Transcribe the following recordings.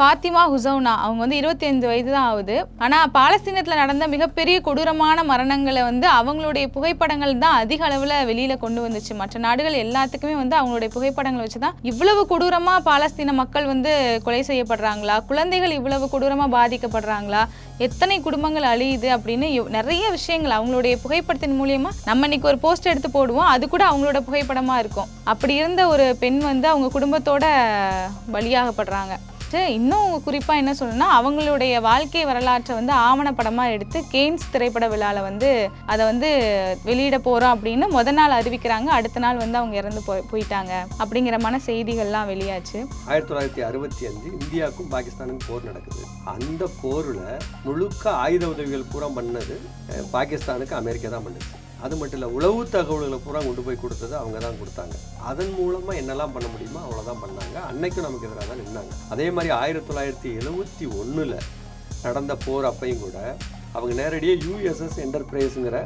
ஃபாத்திமா ஹுசௌனா அவங்க வந்து இருபத்தி ஐந்து வயது தான் ஆகுது. ஆனால் பாலஸ்தீனத்தில் நடந்த மிகப்பெரிய கொடூரமான மரணங்களை வந்து அவங்களுடைய புகைப்படங்கள் தான் அதிக அளவில் வெளியில் கொண்டு வந்துச்சு. மற்ற நாடுகள் எல்லாத்துக்குமே வந்து அவங்களுடைய புகைப்படங்களை வச்சு தான் இவ்வளவு கொடூரமாக பாலஸ்தீன மக்கள் வந்து கொலை செய்யப்படுறாங்களா? குழந்தைகள் இவ்வளவு கொடூரமாக பாதிக்கப்படுறாங்களா? எத்தனை குடும்பங்கள் அழியுது அப்படின்னு நிறைய விஷயங்கள் அவங்களுடைய புகைப்படத்தின் மூலியமா நம்ம இன்னைக்கு ஒரு போஸ்ட் எடுத்து போடுவோம். அது கூட அவங்களோட புகைப்படமா இருக்கும். அப்படி இருந்த ஒரு பெண் வந்து அவங்க குடும்பத்தோட பலியாகப்படுறாங்க. சரி, இன்னும் குறிப்பாக என்ன சொல்லணும்னா அவங்களுடைய வாழ்க்கை வரலாற்றை வந்து ஆவணப்படமாக எடுத்து கேன்ஸ் திரைப்பட விழாவில் வந்து அதை வந்து வெளியிட போகிறோம் அப்படின்னு முத நாள் அறிவிக்கிறாங்க. அடுத்த நாள் வந்து அவங்க இறந்து போய் போயிட்டாங்க அப்படிங்கிறமான செய்திகள்லாம் வெளியாச்சு. ஆயிரத்தி தொள்ளாயிரத்தி அறுபத்தி அஞ்சு இந்தியாவுக்கும் பாகிஸ்தானுக்கும் போர் நடக்குது. அந்த போரில் முழுக்க ஆயுத உதவிகள் பூரா பண்ணது பாகிஸ்தானுக்கு அமெரிக்கா தான் பண்ணுது அது மட்டும் இல்லை உளவு தகவல்களை பூரா கொண்டு போய் கொடுத்தது அவங்க தான் கொடுத்தாங்க. அதன் மூலமாக என்னெல்லாம் பண்ண முடியுமோ அவ்வளோதான் பண்ணாங்க. அன்னைக்கும் நமக்கு எதிராக தான் நின்னாங்க. அதே மாதிரி ஆயிரத்தி தொள்ளாயிரத்தி எழுபத்தி ஒன்றில் நடந்த போர் அப்பையும் கூட அவங்க நேரடியாக யூஎஸ்எஸ் என்டர்பிரைஸுங்கிற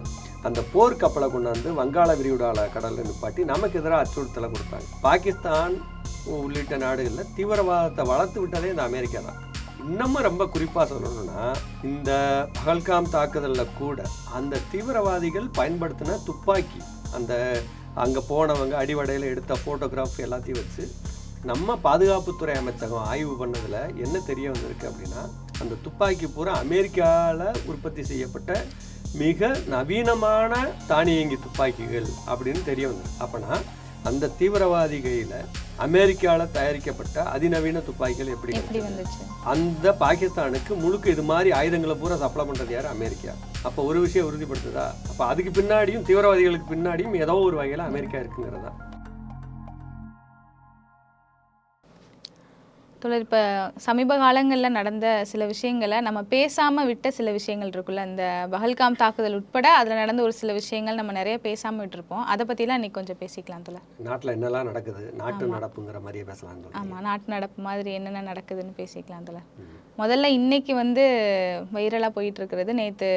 அந்த போர் கப்பலை கொண்டாந்து வங்காள விரிகுடால கடலில் நிப்பாட்டி நமக்கு எதிராக அச்சுறுத்தலை கொடுத்தாங்க. பாகிஸ்தான் உள்ளிட்ட நாடுகளில் தீவிரவாதத்தை வளர்த்து விட்டதே இந்த அமெரிக்கா தான். இன்னமும் ரொம்ப குறிப்பாக சொல்லணும்னா இந்த பகல்காம் தாக்குதலில் கூட அந்த தீவிரவாதிகள் பயன்படுத்தின துப்பாக்கி அந்த அங்கே போனவங்க அடிவடையில் எடுத்த ஃபோட்டோகிராஃப் எல்லாத்தையும் வச்சு நம்ம பாதுகாப்புத்துறை அமைச்சகம் ஆய்வு பண்ணதில் என்ன தெரிய வந்திருக்கு அப்படின்னா அந்த துப்பாக்கி பூரா அமெரிக்காவில் உற்பத்தி செய்யப்பட்ட மிக நவீனமான தானியங்கி துப்பாக்கிகள் அப்படின்னு தெரிய வந்தது அப்போனா அந்த தீவிரவாதி கையில் அமெரிக்காவில் தயாரிக்கப்பட்ட அதிநவீன துப்பாக்கிகள் எப்படி அந்த பாகிஸ்தானுக்கு முழுக்க இது மாதிரி ஆயுதங்களை பூரா சப்ளை பண்ணுறது யார்? அமெரிக்கா. அப்போ ஒரு விஷயம் உறுதிப்படுத்துதா? அப்போ அதுக்கு பின்னாடியும் தீவிரவாதிகளுக்கு பின்னாடியும் ஏதோ ஒரு வகையில் அமெரிக்கா இருக்குங்கிறதா? தொடர் இப்போ சமீப காலங்களில் நடந்த சில விஷயங்களை நம்ம பேசாமல் விட்ட சில விஷயங்கள் இருக்குல்ல இந்த பகல்காம் தாக்குதல் உட்பட அதில் நடந்த ஒரு சில விஷயங்கள் நம்ம நிறைய பேசாமல் விட்டுருப்போம். அதை பற்றிலாம் இன்னைக்கு கொஞ்சம் பேசிக்கலாம் தோல நாட்டில் என்னெல்லாம் நடக்குது? நாட்டு நடப்புங்கிற மாதிரியே பேசலாம்னு சொல்றீங்க. ஆமாம் நாட்டு நடப்பு மாதிரி என்னென்ன நடக்குதுன்னு பேசிக்கலாம் தோல முதல்ல இன்னைக்கு வந்து வைரலாக போயிட்டு இருக்கிறது நேற்று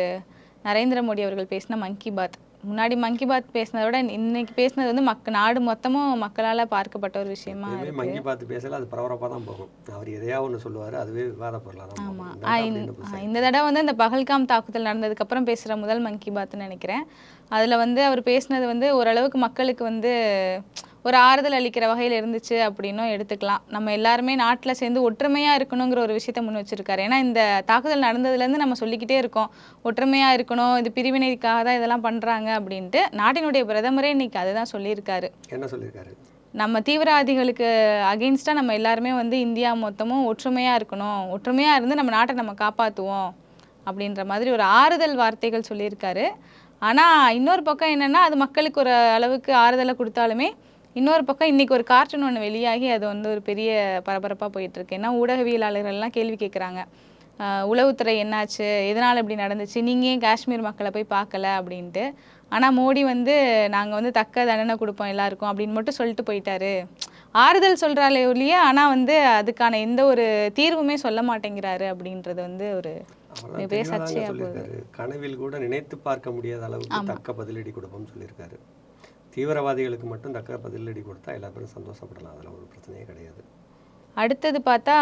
நரேந்திர மோடி அவர்கள் பேசின மன் கி பாத். முன்னாடி மன் கி பாத் பேசினதை விட இன்னைக்கு பேசினது வந்து மக்க நாடு மொத்தமும் மக்களால் பார்க்கப்பட்ட ஒரு விஷயமா இருக்கு. மங்கி பார்த்து பேசல அது பரபரப்பாக தான் போகும். அவர் எதையா ஒன்று சொல்லுவார் அதுவே விவாத பொருளாக போகும். இந்த தடவை வந்து இந்த பகல்காம் தாக்குதல் நடந்ததுக்கு அப்புறம் பேசுகிற முதல் மன் கி பாத்னு நினைக்கிறேன். அதில் வந்து அவர் பேசினது வந்து ஓரளவுக்கு மக்களுக்கு வந்து ஒரு ஆறுதல் அளிக்கிற வகையில் இருந்துச்சு அப்படின்னும் எடுத்துக்கலாம். நம்ம எல்லாருமே நாட்டில் சேர்ந்து ஒற்றுமையாக இருக்கணுங்கிற ஒரு விஷயத்த முன் வச்சிருக்காரு. ஏன்னா இந்த தாக்குதல் நடந்ததுலேருந்து நம்ம சொல்லிக்கிட்டே இருக்கோம். ஒற்றுமையாக இருக்கணும் இது பிரிவினைக்காக தான் இதெல்லாம் பண்ணுறாங்க அப்படின்ட்டு நாட்டினுடைய பிரதமரே இன்னைக்கு அதுதான் சொல்லியிருக்காரு. என்ன சொல்லியிருக்காரு? நம்ம தீவிரவாதிகளுக்கு அகெயின்ஸ்டாக நம்ம எல்லாருமே வந்து இந்தியா மொத்தமும் ஒற்றுமையாக இருக்கணும். ஒற்றுமையாக இருந்து நம்ம நாட்டை நம்ம காப்பாற்றுவோம் அப்படின்ற மாதிரி ஒரு ஆறுதல் வார்த்தைகள் சொல்லியிருக்காரு. ஆனால் இன்னொரு பக்கம் என்னென்னா அது மக்களுக்கு ஒரு அளவுக்கு ஆறுதலை கொடுத்தாலுமே இன்னொரு பக்கம் இன்னைக்கு ஒரு கார்ட்டூன் ஒன்று வெளியாகி அது வந்து ஒரு பெரிய பரபரப்பாக போயிட்டு இருக்கு ஏன்னா ஊடகவியலாளர்கள்லாம் கேள்வி கேட்குறாங்க உளவுத்துறை என்னாச்சு? எதனால் இப்படி நடந்துச்சு? நீங்கள் ஏன் காஷ்மீர் மக்களை போய் பார்க்கல? அப்படின்ட்டு. ஆனால் மோடி வந்து நாங்கள் வந்து தக்க தண்டனை கொடுப்போம் எல்லாருக்கும் அப்படின்னு மட்டும் சொல்லிட்டு போயிட்டாரு. ஆறுதல் சொல்கிறாலே ஒழிய ஆனால் வந்து அதுக்கான எந்த ஒரு தீர்வுமே சொல்ல மாட்டேங்கிறாரு அப்படின்றது வந்து ஒரு கனவில் கூட நினைத்து பார்க்க முடியாத அளவுக்கு தக்க பதிலடி கொடுப்போம்னு சொல்லியிருக்காரு. தீவிரவாதிகளுக்கு மட்டும் தக்க பதிலடி கொடுத்தா எல்லா பேரும் சந்தோஷப்படலாம். அதில் ஒரு பிரச்சனையே கிடையாது. அடுத்தது பார்த்தா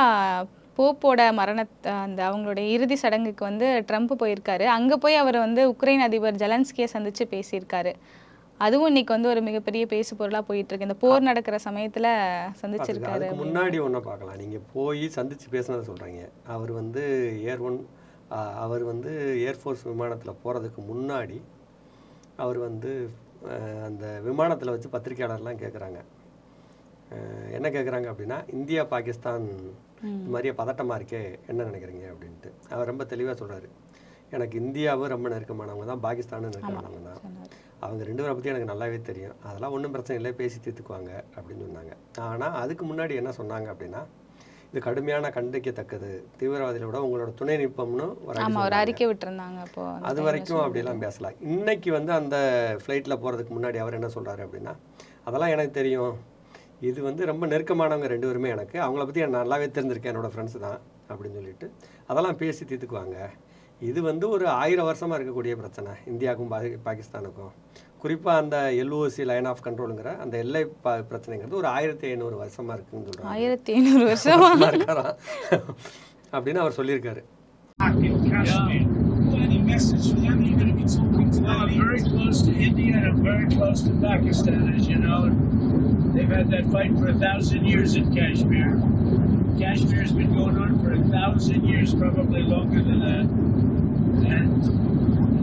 போப்போட மரண அந்த அவங்களுடைய இறுதி சடங்குக்கு வந்து ட்ரம்ப் போயிருக்காரு. அங்கே போய் அவர் வந்து உக்ரைன் அதிபர் ஜெலன்ஸ்கியை சந்திச்சு பேசியிருக்காரு. அதுவும் இன்னைக்கு வந்து ஒரு மிகப்பெரிய பேசு பொருளாக போயிட்டு இருக்கு இந்த போர் நடக்கிற சமயத்தில் சந்திச்சிருக்காரு அதுக்கு முன்னாடி ஒன்றை பார்க்கலாம். நீங்கள் போய் சந்திச்சு பேசுனதை சொல்கிறீங்க அவர் வந்து ஏர் ஒன் அவர் வந்து ஏர்ஃபோர்ஸ் விமானத்தில் போகிறதுக்கு முன்னாடி அவர் வந்து அந்த விமானத்தில் வச்சு பத்திரிக்கையாளர்லாம் கேட்குறாங்க என்ன கேட்குறாங்க அப்படின்னா இந்தியா பாகிஸ்தான் இது மாதிரியே பதட்டமாக இருக்கே என்ன நினைக்கிறீங்க அப்படின்ட்டு. அவர் ரொம்ப தெளிவாக சொல்றாரு. எனக்கு இந்தியாவும் ரொம்ப நெருக்கமானவங்க தான் பாகிஸ்தானும் நெருக்கமானவங்க தான். அவங்க ரெண்டு பேரை பற்றி எனக்கு நல்லாவே தெரியும். அதெல்லாம் ஒன்றும் பிரச்சனை இல்லை பேசி தீர்த்துக்குவாங்க அப்படின்னு சொன்னாங்க. ஆனால் அதுக்கு முன்னாடி என்ன சொன்னாங்க அப்படின்னா இது கடுமையான கண்டிக்கத்தக்கது. தீவிரவாதிகளோட உங்களோட துணை நிற்பம்னு ஒரு. அறிக்கை விட்டுருந்தாங்க அப்போ அது வரைக்கும் அப்படியெல்லாம் பேசலாம். இன்னைக்கு வந்து அந்த ஃப்ளைட்டில் போகிறதுக்கு முன்னாடி அவர் என்ன சொல்றாரு அப்படின்னா அதெல்லாம் எனக்கு தெரியும். இது வந்து ரொம்ப நெருக்கமானவங்க ரெண்டு பேருமே எனக்கு. அவங்கள பற்றி நான் நல்லாவே தெரிஞ்சிருக்கேன். என்னோட ஃப்ரெண்ட்ஸ் தான். அப்படின்னு சொல்லிட்டு அதெல்லாம் பேசி தீர்த்துக்குவாங்க. இது வந்து ஒரு ஆயிரம் வருஷமாக இருக்கக்கூடிய பிரச்சனை. இந்தியாவுக்கும் பாகி பாகிஸ்தானுக்கும். குறிப்பாக அந்த எல்ஓசி லைன் ஆஃப் கண்ட்ரோலுங்கிற அந்த எல்லை ப பிரச்சனைங்கிறது ஒரு ஆயிரத்தி ஐநூறு வருஷமாக இருக்குன்னு சொல்கிறாங்க ஆயிரத்தி ஐநூறு வருஷம் இருக்காராம் அப்படின்னு அவர் சொல்லியிருக்காரு. They've had that fight for a thousand years in Kashmir. Kashmir's been going on for a thousand years, probably longer than that. And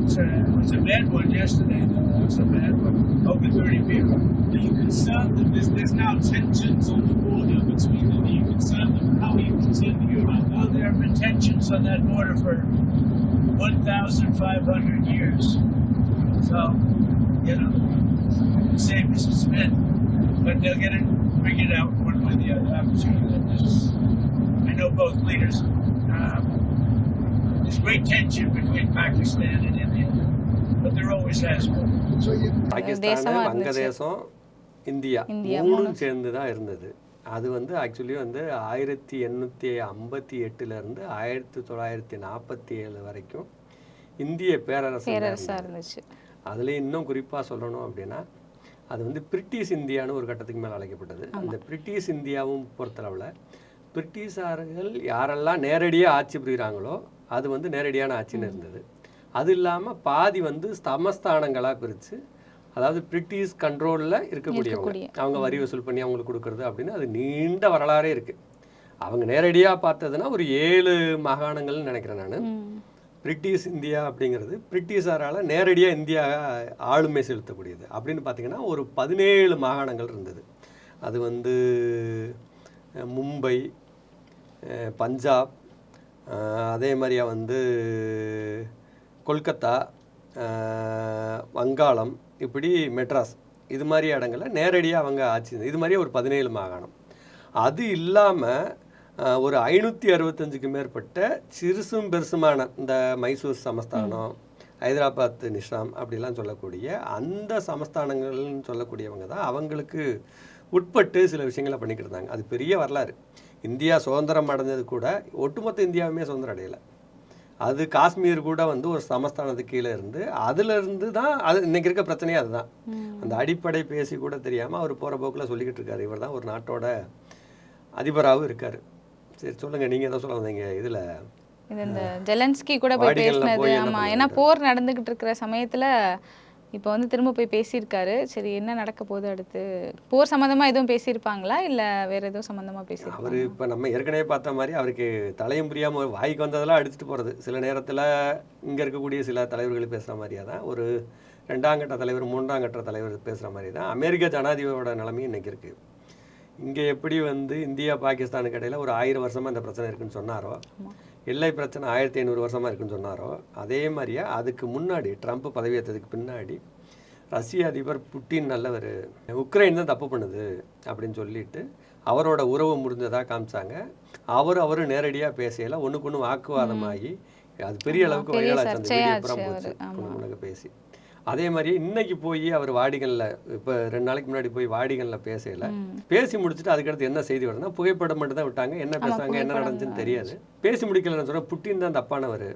it's a, it was a bad one yesterday, though. It was a bad one. Over 30 people. Are you concerned that there's, there's now tensions on the border between them? Are you concerned how are you concerned about Well, there have been tensions on that border for 1,500 years. So, you know, same as it's been. But they'll get it figured out one way or the other. I'm sure that there's, I know both leaders. Um, there's great tension between Pakistan and India, but there always has been. Pakistan தேசமா இருந்துச்சு. வங்கதேசம் India India, மூணும் சேர்ந்து தான் இருந்தது. அது வந்து actually வந்து ஆயிரத்தி எண்ணூற்றி ஐம்பத்தி எட்டுலேருந்து ஆயிரத்தி தொள்ளாயிரத்தி நாற்பத்தி ஏழு வரைக்கும் இந்திய பேரரசு பேரரசா இருந்துச்சு. அதுலேயும் இன்னும் குறிப்பாக சொல்லணும் அப்படின்னா அது வந்து பிரிட்டிஷ் இந்தியான்னு ஒரு கட்டத்துக்கு மேலே அழைக்கப்பட்டது. அந்த பிரிட்டிஷ் இந்தியாவும் பொறுத்தளவில் பிரிட்டிஷார்கள் யாரெல்லாம் நேரடியாக ஆட்சி புரிகிறாங்களோ அது வந்து நேரடியான ஆட்சின்னு இருந்தது. அது இல்லாமல் பாதி வந்து சமஸ்தானங்களாக பிரித்து அதாவது பிரிட்டிஷ் கண்ட்ரோலில் இருக்கக்கூடியவங்க அவங்க. வரி வசூல் பண்ணி அவங்களுக்கு கொடுக்கறது அப்படின்னு அது நீண்ட வரலாறே இருக்குது அவங்க நேரடியாக பார்த்ததுன்னா ஒரு ஏழு மாகாணங்கள்னு நினைக்கிறேன் நான். பிரிட்டிஷ் இந்தியா அப்படிங்கிறது பிரிட்டிஷாரால் நேரடியாக இந்தியா ஆளுமை செலுத்தக்கூடியது அப்படின்னு பார்த்தீங்கன்னா ஒரு பதினேழு மாகாணங்கள் இருந்தது. அது வந்து மும்பை பஞ்சாப் அதே மாதிரியா வந்து கொல்கத்தா வங்காளம் இப்படி மெட்ராஸ் இது மாதிரி இடங்கள்ல நேரடியாக அவங்க ஆட்சி. இது மாதிரியே ஒரு பதினேழு மாகாணம். அது இல்லாமல் ஒரு ஐநூற்றி அறுபத்தஞ்சுக்கு மேற்பட்ட சிறுசும் பெருசுமான இந்த மைசூர் சமஸ்தானம் ஹைதராபாத் நிஷாம் அப்படிலாம் சொல்லக்கூடிய அந்த சமஸ்தானங்கள்னு சொல்லக்கூடியவங்க தான் அவங்களுக்கு உட்பட்டு சில விஷயங்களை பண்ணிக்கிட்டு இருந்தாங்க. அது பெரிய வரலாறு. இந்தியா சுதந்திரம் அடைஞ்சது கூட ஒட்டுமொத்த இந்தியாவுமே சுதந்திரம் அடையலை. அது காஷ்மீர் கூட வந்து ஒரு சமஸ்தானத்துக்கு கீழே இருந்து அதுல இருந்து தான் அது இன்னைக்கு இருக்க பிரச்சனையே அதுதான். அந்த அடிப்படை பேசி கூட தெரியாம அவர் போற போக்குல சொல்லிக்கிட்டு இருக்காரு. இவர் தான் ஒரு நாட்டோட அதிபராகவும் இருக்காரு. சரி சொல்லுங்க. நீங்க ஏதோ சொல்ல வந்தீங்க இதுல. இது இந்த ஜெலன்ஸ்கி கூட போய் பேசினது. போய் என்ன ஆமா. ஏன்னா போர் நடந்துகிட்டு இருக்கிற சமயத்துல இப்போ வந்து திரும்ப போய் பேசியிருக்காரு. சரி என்ன நடக்க போகுது அடுத்து? போர் சம்மந்தமா எதுவும் பேசியிருப்பாங்களா? இல்ல வேற எதுவும் சம்மந்தமா பேசியிருப்பாங்க அவர் இப்போ நம்ம ஏற்கனவே பார்த்த மாதிரி அவருக்கு தலையும் புரியாம வாய்க்கு வந்ததெல்லாம் அடிச்சுட்டு போறது. சில நேரத்துல இங்க இருக்கக்கூடிய சில தலைவர்கள் பேசுற மாதிரியா தான். ஒரு ரெண்டாம் கட்ட தலைவர் மூன்றாம் கட்ட தலைவர் பேசுற மாதிரி தான். அமெரிக்க ஜனாதிபதியோட நிலைமையும் இன்னைக்கு இருக்கு. இங்க எப்படி வந்து இந்தியா பாகிஸ்தானுக்கு இடையில ஒரு ஆயிரம் வருஷமா இந்த பிரச்சனை இருக்குன்னு சொன்னாரோ எல்லை பிரச்சனை ஆயிரத்தி ஐநூறு வருஷமா இருக்குன்னு சொன்னாரோ அதே மாதிரியா அதுக்கு முன்னாடி ட்ரம்ப் பதவியேற்றதுக்கு பின்னாடி ரஷ்ய அதிபர் புட்டின் நல்லவர் உக்ரைன் தான் தப்பு பண்ணுது அப்படின்னு சொல்லிட்டு அவரோட உறவு முடிஞ்சதாக காமிச்சாங்க. அவர் அவரு நேரடியாக பேசையில ஒண்ணுக்கு ஒன்று வாக்குவாதமாகி அது பெரிய அளவுக்கு வைரலாச்சு அந்த வீடியோ போச்சு பேசி. அதே மாதிரி இன்னைக்கு போய் அவர் வாடிகன்ல இப்போ ரெண்டு நாளைக்கு முன்னாடி போய் வாடிகன்ல பேசையில பேசி முடிச்சுட்டு அதுக்கடுத்து என்ன செய்தி வருதுன்னா புகைப்படம் மட்டும் தான் விட்டாங்க. என்ன பேசுறாங்க என்ன நடந்துச்சுன்னு தெரியாது. பேசி முடிக்கலன்னு சொன்னா புட்டின் தான் தப்பானவர்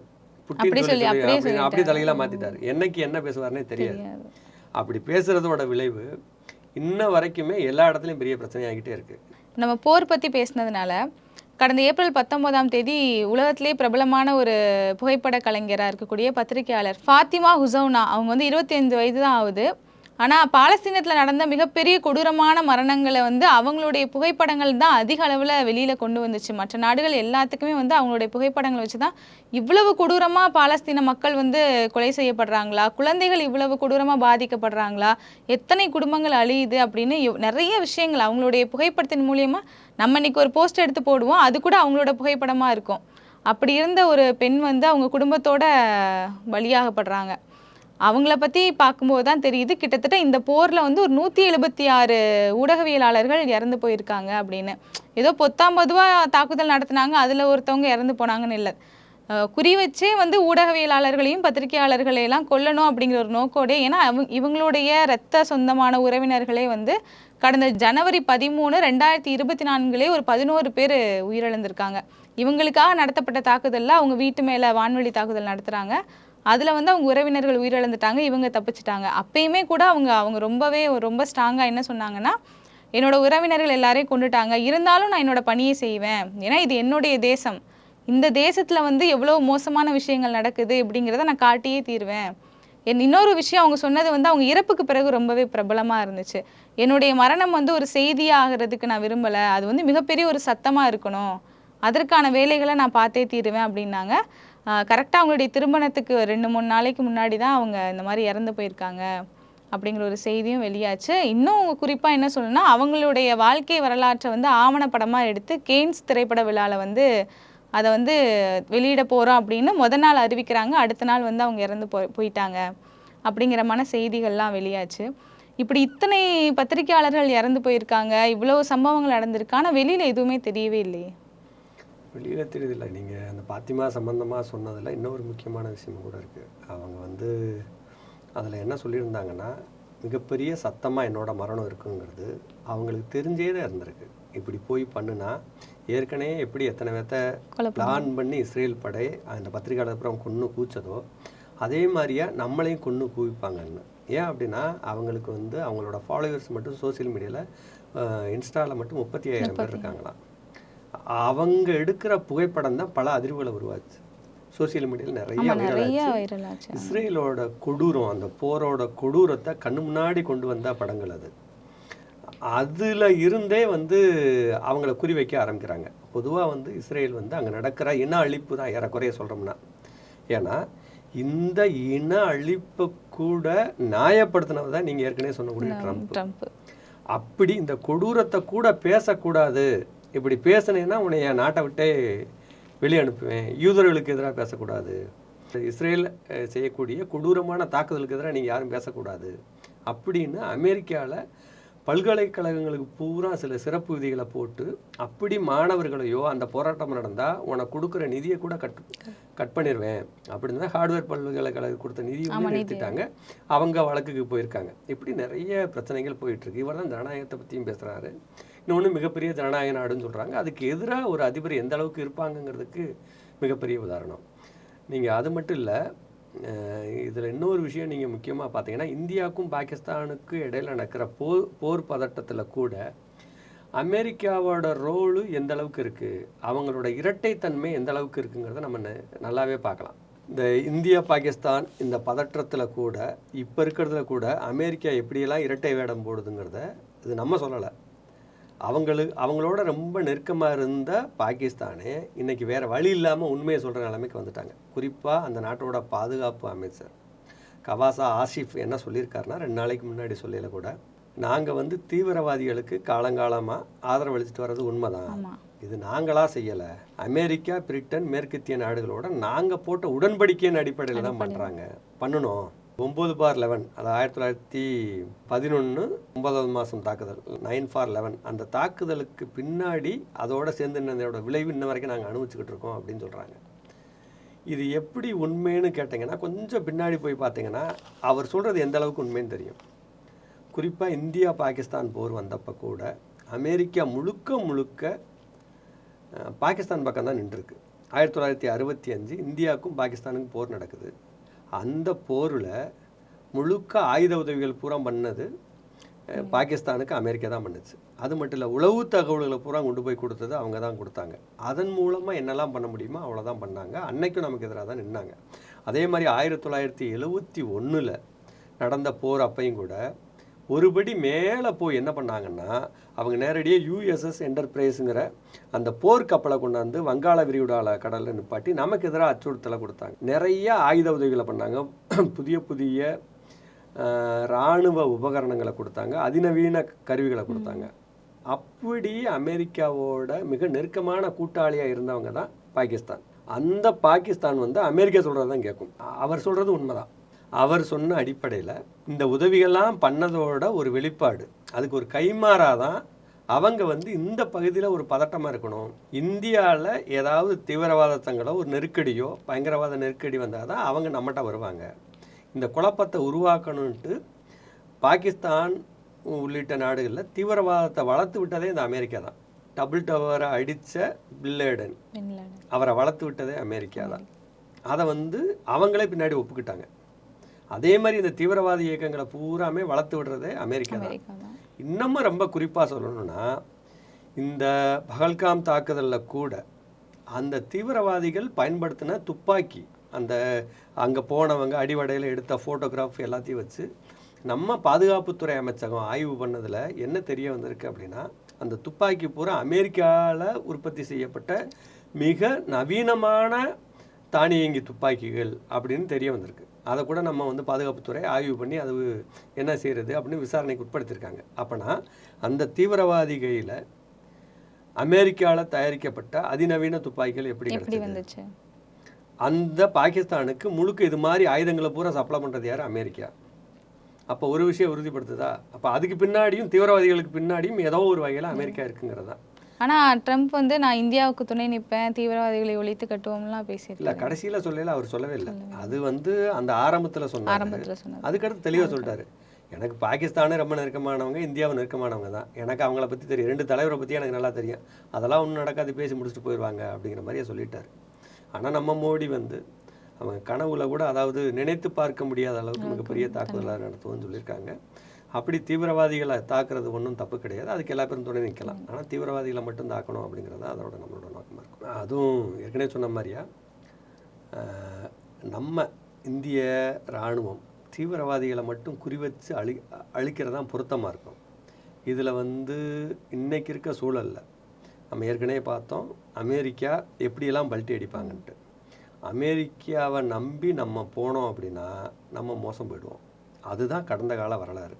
புட்டின் அப்படி சொல்லி அப்படியே அப்படி அப்படி சொல்லிட்டாரு. தலையில மாத்திட்டாரு. என்னைக்கு என்ன பேசுவாருன்னே தெரியாது. அப்படி பேசுறதோட விளைவு இன்ன வரைக்குமே எல்லா இடத்துலயும் பெரிய பிரச்சனையாகிட்டே இருக்கு. நம்ம போர் பத்தி பேசினதுனால கடந்த ஏப்ரல் பத்தொன்பதாம் தேதி உலகத்திலே பிரபலமான ஒரு புகைப்பட கலைஞராக இருக்கக்கூடிய பத்திரிகையாளர் ஃபாத்திமா ஹுசௌனா. அவங்க வந்து இருபத்தி ஐந்து வயது தான் ஆகுது. ஆனால் பாலஸ்தீனத்தில் நடந்த மிகப்பெரிய கொடூரமான மரணங்களை வந்து அவங்களுடைய புகைப்படங்கள் தான் அதிக அளவில் வெளியில் கொண்டு வந்துச்சு. மற்ற நாடுகள் எல்லாத்துக்குமே வந்து அவங்களுடைய புகைப்படங்கள் வச்சு தான் இவ்வளவு கொடூரமாக பாலஸ்தீன மக்கள் வந்து கொலை செய்யப்படுறாங்களா? குழந்தைகள் இவ்வளவு கொடூரமாக பாதிக்கப்படுறாங்களா? எத்தனை குடும்பங்கள் அழியுது அப்படின்னு நிறைய விஷயங்கள் அவங்களுடைய புகைப்படத்தின் மூலியமாக நம்ம இன்னைக்கு ஒரு போஸ்ட் எடுத்து போடுவோம். அது கூட அவங்களோட புகைப்படமாக இருக்கும். அப்படி இருந்த ஒரு பெண் வந்து அவங்க குடும்பத்தோட பலியாகப்படுறாங்க அவங்கள பற்றி பார்க்கும்போது தான் தெரியுது. கிட்டத்தட்ட இந்த போரில் வந்து ஒரு நூற்றி எழுபத்தி ஆறு ஊடகவியலாளர்கள் இறந்து போயிருக்காங்க அப்படின்னு. ஏதோ பொத்தாம் பொதுவாக தாக்குதல் நடத்துனாங்க. அதில் ஒருத்தவங்க இறந்து போனாங்கன்னு இல்லை. குறி வச்சே வந்து ஊடகவியலாளர்களையும் பத்திரிகையாளர்களையெல்லாம் கொல்லணும் அப்படிங்கிற ஒரு நோக்கோடே ஏன்னா அவங்க இவங்களுடைய இரத்த சொந்தமான உறவினர்களே வந்து கடந்த ஜனவரி பதிமூணு ரெண்டாயிரத்தி இருபத்தி நான்குலேயே ஒரு பதினோரு பேர் உயிரிழந்திருக்காங்க. இவங்களுக்காக நடத்தப்பட்ட தாக்குதலில் அவங்க வீட்டு மேலே வான்வழி தாக்குதல் நடத்துகிறாங்க அதில் வந்து அவங்க உறவினர்கள் உயிரிழந்துட்டாங்க இவங்க தப்பிச்சிட்டாங்க. அப்பயுமே கூட அவங்க அவங்க ரொம்பவே ரொம்ப ஸ்ட்ராங்காக என்ன சொன்னாங்கன்னா என்னோட உறவினர்கள் எல்லாரையும் கொண்டுட்டாங்க. இருந்தாலும் நான் என்னோட பணியை செய்வேன். ஏன்னா இது என்னுடைய தேசம். இந்த தேசத்தில் வந்து எவ்வளோ மோசமான விஷயங்கள் நடக்குது அப்படிங்கிறத நான் காட்டியே தீருவேன். என் இன்னொரு விஷயம் அவங்க சொன்னது வந்து அவங்க இறப்புக்கு பிறகு ரொம்பவே பிரபலமாக இருந்துச்சு. என்னுடைய மரணம் வந்து ஒரு செய்தியாக ஆகிறதுக்கு நான் விரும்பலை. அது வந்து மிகப்பெரிய ஒரு சத்தமாக இருக்கணும். அதற்கான வேலைகளை நான் பார்த்தே தீருவேன் அப்படின்னாங்க. கரெக்டாக அவங்களுடைய திருமணத்துக்கு ரெண்டு மூணு நாளைக்கு முன்னாடி தான் அவங்க இந்த மாதிரி இறந்து போயிருக்காங்க அப்படிங்கிற ஒரு செய்தியும் வெளியாச்சு. இன்னும் குறிப்பாக என்ன சொல்லணும்னா அவங்களுடைய வாழ்க்கை வரலாற்றை வந்து ஆவணப்படமாக எடுத்து கேன்ஸ் திரைப்பட விழாவில் வந்து அதை வந்து வெளியிட போகிறோம் அப்படின்னு முத நாள் அறிவிக்கிறாங்க. அடுத்த நாள் வந்து அவங்க இறந்து போய் போயிட்டாங்க அப்படிங்கிறமான செய்திகள்லாம் வெளியாச்சு. இப்படி இத்தனை பத்திரிக்கையாளர்கள் இறந்து போயிருக்காங்க. இவ்வளோ சம்பவங்கள் நடந்திருக்கு. ஆனால் வெளியில் எதுவுமே தெரியவே இல்லையே. வெளியில் தெரியுதில்ல. நீங்கள் அந்த பாத்திமா சம்மந்தமாக சொன்னதில் இன்னொரு முக்கியமான விஷயம் கூட இருக்குது அவங்க வந்து அதில் என்ன சொல்லியிருந்தாங்கன்னா மிகப்பெரிய சத்தமாக என்னோட மரணம் இருக்குங்கிறது அவங்களுக்கு தெரிஞ்சே தான் இருந்திருக்கு. இப்படி போய் பண்ணுனா ஏற்கனவே எப்படி எத்தனை பேர்த்த பிளான் பண்ணி இஸ்ரேல் படை அந்த பத்திரிகையாளர் அப்புறம் கொன்று கூச்சதோ அதே மாதிரியா நம்மளையும் கொன்று குவிப்பாங்கன்னு. ஏன் அப்படின்னா அவங்களுக்கு வந்து அவங்களோட ஃபாலோவர்ஸ் மட்டும் சோஷியல் மீடியாவில் இன்ஸ்டாவில் மட்டும் முப்பத்தி ஐயாயிரம் பேர் இருக்காங்களாம். அவங்க எடுக்கிற புகைப்படம் தான் பல அதிர்வுகளை உருவாச்சு சோஷியல் மீடியாவில் நிறைய. வைரல் ஆச்சு. இஸ்ரேலோட கொடூரம் அந்த போரோட கொடூரத்தை கண்ணு முன்னாடி கொண்டு வந்த படங்கள் அது. அதில் இருந்தே வந்து அவங்கள குறி வைக்க ஆரம்பிக்கிறாங்க. பொதுவாக வந்து இஸ்ரேல் வந்து அங்கே நடக்கிற இன அழிப்பு தான் ஏறக்குறைய சொல்கிறோம்னா ஏன்னா இந்த இன அழிப்பை கூட நியாயப்படுத்தினது தான் நீங்கள் ஏற்கனவே சொன்னக்கூடிய ட்ரம்ப் அப்படி இந்த கொடூரத்தை கூட பேசக்கூடாது. இப்படி பேசுனேன்னா உன்னை என் நாட்டை விட்டே வெளியே அனுப்புவேன். யூதர்களுக்கு எதிராக பேசக்கூடாது. இஸ்ரேல் செய்யக்கூடிய கொடூரமான தாக்குதலுக்கு எதிராக நீங்கள் யாரும் பேசக்கூடாது. அப்படின்னு அமெரிக்காவில் பல்கலைக்கழகங்களுக்கு பூரா சில சிறப்பு விதிகளை போட்டு அப்படி மாணவர்களையோ அந்த போராட்டம் நடந்தால் உனக்கு கொடுக்குற நிதியை கூட கட் கட் பண்ணிடுவேன் அப்படின்னு தான் ஹார்ட்வேர் பல்கலைக்கழகம் கொடுத்த நிதியை. நிறுத்திட்டாங்க அவங்க வழக்குக்கு போயிருக்காங்க. இப்படி நிறைய பிரச்சனைகள் போயிட்டு இருக்கு. இவர் தான் ஜனநாயகத்தை பற்றியும் பேசுகிறாரு இன்னொன்று மிகப்பெரிய ஜனநாயக நாடுன்னு சொல்கிறாங்க அதுக்கு எதிராக ஒரு அதிபர் எந்த அளவுக்கு இருப்பாங்கங்கிறதுக்கு மிகப்பெரிய உதாரணம். நீங்கள் அது மட்டும் இல்லை இதில் இன்னொரு விஷயம் நீங்கள் முக்கியமாக பார்த்தீங்கன்னா இந்தியாவுக்கும் பாகிஸ்தானுக்கு இடையில நடக்கிற போர் போர் பதட்டத்தில் கூட அமெரிக்காவோட ரோலு எந்த அளவுக்கு இருக்குது அவங்களோட இரட்டைத்தன்மை எந்த அளவுக்கு இருக்குங்கிறத நம்ம நல்லாவே பார்க்கலாம் இந்த இந்தியா பாகிஸ்தான் இந்த பதற்றத்தில் கூட இப்போ இருக்கிறதுல கூட அமெரிக்கா எப்படியெல்லாம் இரட்டை வேடம் போடுதுங்கிறத இது நம்ம சொல்லலை. அவங்களுக்கு அவங்களோட ரொம்ப நெருக்கமாக இருந்த பாகிஸ்தானே இன்னைக்கு வேற வழி இல்லாமல் உண்மையை சொல்கிற நிலைமைக்கு வந்துட்டாங்க. குறிப்பாக அந்த நாட்டோட பாதுகாப்பு அமைச்சர் கவாசா ஆசிஃப் என்ன சொல்லியிருக்காருன்னா ரெண்டு நாளைக்கு முன்னாடி சொல்லல கூட நாங்கள் வந்து தீவிரவாதிகளுக்கு காலங்காலமாக ஆதரவு அளிச்சுட்டு வர்றது உண்மைதான். ஆமாம் இது நாங்களாக செய்யலை. அமெரிக்கா பிரிட்டன் மேற்கத்திய நாடுகளோட நாங்கள் போட்ட உடன்படிக்கையின் அடிப்படையில் தான் பண்ணுறாங்க பண்ணணும். ஒம்பது பார் லெவன் அது ஆயிரத்தி தொள்ளாயிரத்தி பதினொன்று ஒன்பதாவது மாதம் தாக்குதல் நைன் ஃபார் லெவன் அந்த தாக்குதலுக்கு பின்னாடி அதோட சேர்ந்து என்னோட விளைவு இன்ன வரைக்கும் நாங்கள் அனுபவிச்சுக்கிட்டு இருக்கோம் அப்படின்னு சொல்கிறாங்க இது எப்படி உண்மைன்னு கேட்டிங்கன்னா கொஞ்சம் பின்னாடி போய் பார்த்தீங்கன்னா அவர் சொல்கிறது எந்த அளவுக்கு உண்மைன்னு தெரியும். குறிப்பாக இந்தியா பாகிஸ்தான் போர் வந்தப்போ கூட அமெரிக்கா முழுக்க முழுக்க பாகிஸ்தான் பக்கம் தான் நின்றுருக்கு. ஆயிரத்தி தொள்ளாயிரத்தி அறுபத்தி அஞ்சு இந்தியாவுக்கும் பாகிஸ்தானுக்கும் போர் நடக்குது. அந்த போரில் முழுக்க ஆயுத உதவிகள் பூரா பண்ணது பாகிஸ்தானுக்கு அமெரிக்கா தான் பண்ணுச்சு. அது மட்டும் இல்லை உளவு தகவல்களை பூரா கொண்டு போய் கொடுத்தது அவங்க தான் கொடுத்தாங்க. அதன் மூலமாக என்னெல்லாம் பண்ண முடியுமோ அவ்வளோதான் பண்ணாங்க. அன்னைக்கும் நமக்கு எதிராக தான் நின்னாங்க. அதே மாதிரி ஆயிரத்தி தொள்ளாயிரத்தி எழுவத்தி ஒன்றில் நடந்த போர் அப்பையும் கூட ஒருபடி மேலே போய் என்ன பண்ணாங்கன்னா அவங்க நேரடியாக யூஎஸ்எஸ் என்டர்பிரைஸுங்கிற அந்த போர் கப்பலை கொண்டாந்து வங்காள விரிகுடால கடலில் நிப்பாட்டி நமக்கு எதிராக அச்சுறுத்தலை கொடுத்தாங்க. நிறைய ஆயுத உதவிகளை பண்ணாங்க. புதிய புதிய இராணுவ உபகரணங்களை கொடுத்தாங்க. அதிநவீன கருவிகளை கொடுத்தாங்க. அப்படி அமெரிக்காவோட மிக நெருக்கமான கூட்டாளியாக இருந்தவங்க தான் பாகிஸ்தான். அந்த பாகிஸ்தான் வந்து அமெரிக்கா சொல்கிறது தான் கேட்கும். அவர் சொல்கிறது உண்மைதான். அவர் சொன்ன அடிப்படையில் இந்த உதவிகள்லாம் பண்ணதோட ஒரு வெளிப்பாடு. அதுக்கு ஒரு கைமாறாதான் அவங்க வந்து இந்த பகுதியில் ஒரு பதட்டமாக இருக்கணும். இந்தியாவில் ஏதாவது தீவிரவாதத்தங்களோ ஒரு நெருக்கடியோ பயங்கரவாத நெருக்கடி வந்தால் தான் அவங்க நம்மகிட்ட வருவாங்க. இந்த குழப்பத்தை உருவாக்கணுன்ட்டு பாகிஸ்தான் உள்ளிட்ட நாடுகளில் தீவிரவாதத்தை வளர்த்து விட்டதே இந்த அமெரிக்கா தான். டபுள் டவரை அடித்த பில்லேடன் அவரை வளர்த்து விட்டதே அமெரிக்கா தான். அதை வந்து அவங்களே பின்னாடி ஒப்புக்கிட்டாங்க. அதே மாதிரி இந்த தீவிரவாத இயக்கங்களை பூராமே வளர்த்து விடுறதே அமெரிக்கா தான். இன்னமும் ரொம்ப குறிப்பாக சொல்லணும்னா இந்த பகல்காம் தாக்குதலில் கூட அந்த தீவிரவாதிகள் பயன்படுத்தின துப்பாக்கி அந்த அங்கே போனவங்க அடிவடையில் எடுத்த ஃபோட்டோகிராஃப் எல்லாத்தையும் வச்சு நம்ம பாதுகாப்புத்துறை அமைச்சகம் ஆய்வு பண்ணதில் என்ன தெரிய வந்திருக்கு அப்படின்னா அந்த துப்பாக்கி பூரா அமெரிக்காவில் உற்பத்தி செய்யப்பட்ட மிக நவீனமான தானியங்கி துப்பாக்கிகள் அப்படின்னு தெரிய வந்திருக்கு. அதை கூட நம்ம வந்து பாதுகாப்புத்துறை ஆய்வு பண்ணி அது என்ன செய்கிறது அப்படின்னு விசாரணைக்கு உட்படுத்தியிருக்காங்க. அப்போனா அந்த தீவிரவாதி கையில் அமெரிக்காவில் தயாரிக்கப்பட்ட அதிநவீன துப்பாக்கிகள் எப்படி கிடைச்சது? வந்துச்சு? அந்த பாகிஸ்தானுக்கு முழுக்க இது மாதிரி ஆயுதங்களை பூரா சப்ளை பண்ணுறது யார்? அமெரிக்கா. அப்போ ஒரு விஷயம் உறுதிப்படுத்துதா? அப்போ அதுக்கு பின்னாடியும் தீவிரவாதிகளுக்கு பின்னாடியும் ஏதோ ஒரு வகையில் அமெரிக்கா இருக்குங்கிறது தான் ஆனா ட்ரம்ப் வந்து நான் இந்தியாவுக்கு துணை நிற்பேன் தீவிரவாதிகளை ஒழித்து கட்டுவோம்லாம் இல்லை பேசியிருக்காரு கடைசியில் சொல்லல அவர் சொல்லவே இல்லை. அது வந்து அந்த ஆரம்பத்தில் சொன்னார். ஆரம்பத்துல சொன்னது அதுக்கடுத்து தெளிவாக சொல்லிட்டாரு. எனக்கு பாகிஸ்தானே ரொம்ப நெருக்கமானவங்க இந்தியாவை நெருக்கமானவங்க தான். எனக்கு அவங்கள பற்றி தெரியும். ரெண்டு தலைவரை பற்றி எனக்கு நல்லா தெரியும். அதெல்லாம் ஒன்றும் நடக்காது பேசி முடிச்சுட்டு போயிடுவாங்க அப்படிங்கிற மாதிரியே சொல்லிட்டாரு. ஆனால் நம்ம மோடி வந்து அவங்க கனவுல கூட அதாவது நினைத்து பார்க்க முடியாத அளவுக்கு மிகப்பெரிய தாக்குதலாக நடத்துவோம்னு சொல்லியிருக்காங்க. அப்படி தீவிரவாதிகளை தாக்குறது ஒன்றும் தப்பு கிடையாது. அதுக்கு எல்லா பேரும் துணை நிற்கலாம் ஆனால் தீவிரவாதிகளை மட்டும் தாக்கணும் அப்படிங்கிறது தான் அதோட நம்மளோட நோக்கமாக இருக்கும். அதுவும் ஏற்கனவே சொன்ன மாதிரியா நம்ம இந்திய இராணுவம் தீவிரவாதிகளை மட்டும் குறிவச்சு அழி அழிக்கிறதான் பொருத்தமாக இருக்கும். இதில் வந்து இன்றைக்கி இருக்க சூழலில் நம்ம ஏற்கனவே பார்த்தோம் அமெரிக்கா எப்படியெல்லாம் பல்ட்டி அடிப்பாங்கன்ட்டு. அமெரிக்காவை நம்பி நம்ம போனோம் அப்படின்னா நம்ம மோசம் போயிடுவோம். அதுதான் கடந்த கால வரலாறு.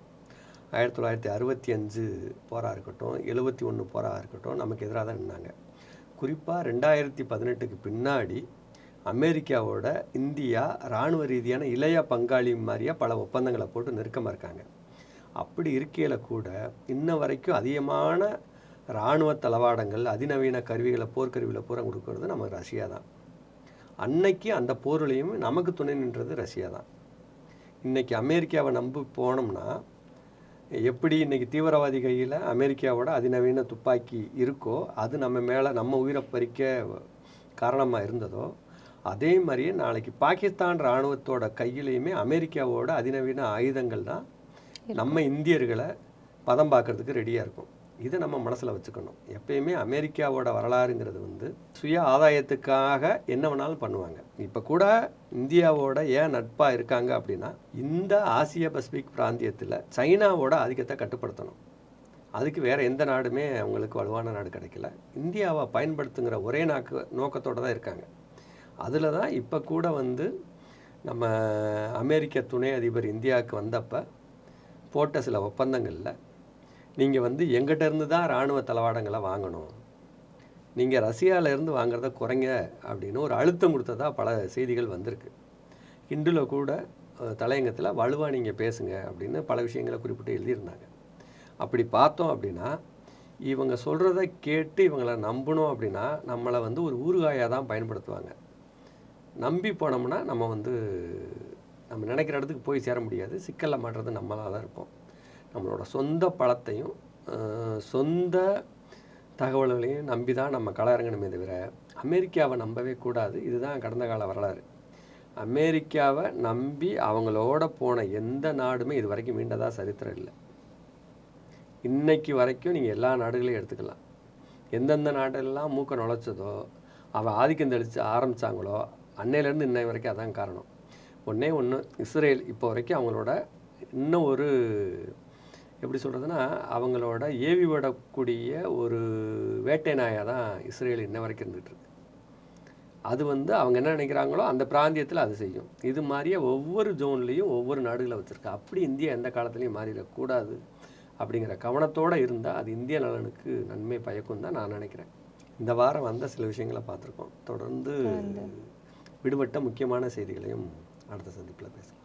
ஆயிரத்தி தொள்ளாயிரத்தி அறுபத்தி அஞ்சு போராக இருக்கட்டும் எழுபத்தி ஒன்று போராக இருக்கட்டும் நமக்கு எதிராக தான் நின்னாங்க. குறிப்பாக ரெண்டாயிரத்தி பதினெட்டுக்கு பின்னாடி அமெரிக்காவோட இந்தியா இராணுவ ரீதியான இளைய பங்காளி மாதிரியா பல ஒப்பந்தங்களை போட்டு நெருக்கமாக இருக்காங்க. அப்படி இருக்கையில் கூட இன்ன வரைக்கும் அதிகமான இராணுவ தளவாடங்கள் அதிநவீன கருவிகளை போர்க்கருவியில் பூரா கொடுக்கறது நம்ம ரஷ்யா தான். அன்னைக்கு அந்த போர்லையும் நமக்கு துணை நின்றது ரஷ்யா தான். இன்றைக்கி அமெரிக்காவை நம்பி போனோம்னா எப்படி இன்னைக்கு தீவிரவாதி கையில் அமெரிக்காவோட அதிநவீன துப்பாக்கி இருக்கோ அது நம்ம மேலே நம்ம உயிரை பறிக்க காரணமாக இருந்ததோ அதே மாதிரியே நாளைக்கு பாகிஸ்தான் இராணுவத்தோட கையிலையுமே அமெரிக்காவோட அதிநவீன ஆயுதங்கள் தான் நம்ம இந்தியர்களை பதம் பார்க்கறதுக்கு ரெடியாக இருக்கும். இதை நம்ம மனசில் வச்சுக்கணும். எப்பயுமே அமெரிக்காவோட வரலாறுங்கிறது வந்து சுய ஆதாயத்துக்காக என்ன வேணாலும் பண்ணுவாங்க. இப்போ கூட இந்தியாவோட ஏன் நட்பாக இருக்காங்க அப்படின்னா இந்த ஆசிய பசிபிக் பிராந்தியத்தில் சைனாவோட ஆதிக்கத்தை கட்டுப்படுத்தணும். அதுக்கு வேற எந்த நாடுமே அவங்களுக்கு வலுவான நாடு கிடைக்கல. இந்தியாவை பயன்படுத்துங்கிற ஒரே நாக்கு நோக்கத்தோடு தான் இருக்காங்க. அதில் தான் இப்போ கூட வந்து நம்ம அமெரிக்க துணை அதிபர் இந்தியாவுக்கு வந்தப்போ போட்ட சில ஒப்பந்தங்களில் நீங்கள் வந்து எங்கிட்ட இருந்து தான் இராணுவ தளவாடங்களை வாங்கணும். நீங்கள் ரஷ்யாவிலேருந்து வாங்குறத குறைங்க அப்படின்னு ஒரு அழுத்தம் கொடுத்ததாக பல செய்திகள் வந்திருக்கு. இண்டுல கூட தலையங்கத்தில் வலுவாக நீங்கள் பேசுங்க அப்படின்னு பல விஷயங்களை குறிப்பிட்டு எழுதியிருந்தாங்க. அப்படி பார்த்தோம் அப்படின்னா இவங்க சொல்கிறத கேட்டு இவங்களை நம்பணும் அப்படின்னா நம்மளை வந்து ஒரு ஊறுகாயாக தான் பயன்படுத்துவாங்க. நம்பி போனோம்னா நம்ம வந்து நம்ம நினைக்கிற இடத்துக்கு போய் சேர முடியாது. சிக்கலில் மாட்டுறது நம்மளாக தான் இருப்போம். நம்மளோட சொந்த பலத்தையும் சொந்த தகவல்களையும் நம்பி தான் நம்ம கள இறங்கணுமே தவிர அமெரிக்காவை நம்பவே கூடாது. இதுதான் கடந்த கால வரலாறு. அமெரிக்காவை நம்பி அவங்களோட போன எந்த நாடுமே இது வரைக்கும் மீண்டதாக சரித்திரம் இல்லை. இன்னைக்கு வரைக்கும் நீங்கள் எல்லா நாடுகளையும் எடுத்துக்கலாம். எந்தெந்த நாடெல்லாம் மூக்க நுழைச்சதோ அவன் ஆதிக்கம் தெளித்து ஆரம்பித்தாங்களோ அன்னையிலேருந்து இன்னை வரைக்கும் அதான் காரணம். ஒன்றே ஒன்று இஸ்ரேல் இப்போ வரைக்கும் அவங்களோட இன்னும் ஒரு எப்படி சொல்கிறதுனா அவங்களோட ஏவி விடக்கூடிய ஒரு வேட்டை நாயாக தான் இஸ்ரேல் இன்ன வரைக்கும் இருந்துகிட்டு இருக்கு. அது வந்து அவங்க என்ன நினைக்கிறாங்களோ அந்த பிராந்தியத்தில் அது செய்யும். இது மாதிரியே ஒவ்வொரு ஜோன்லேயும் ஒவ்வொரு நாடுகளை வச்சுருக்கு. அப்படி இந்தியா எந்த காலத்துலையும் மாறிடக்கூடாது அப்படிங்கிற கவனத்தோடு இருந்தால் அது இந்திய நலனுக்கு நன்மை பயக்கும் தான் நான் நினைக்கிறேன். இந்த வாரம் வந்த சில விஷயங்களை பார்த்துருக்கோம். தொடர்ந்து விடுபட்ட முக்கியமான செய்திகளையும் அடுத்த சந்திப்பில் பேசலாம்.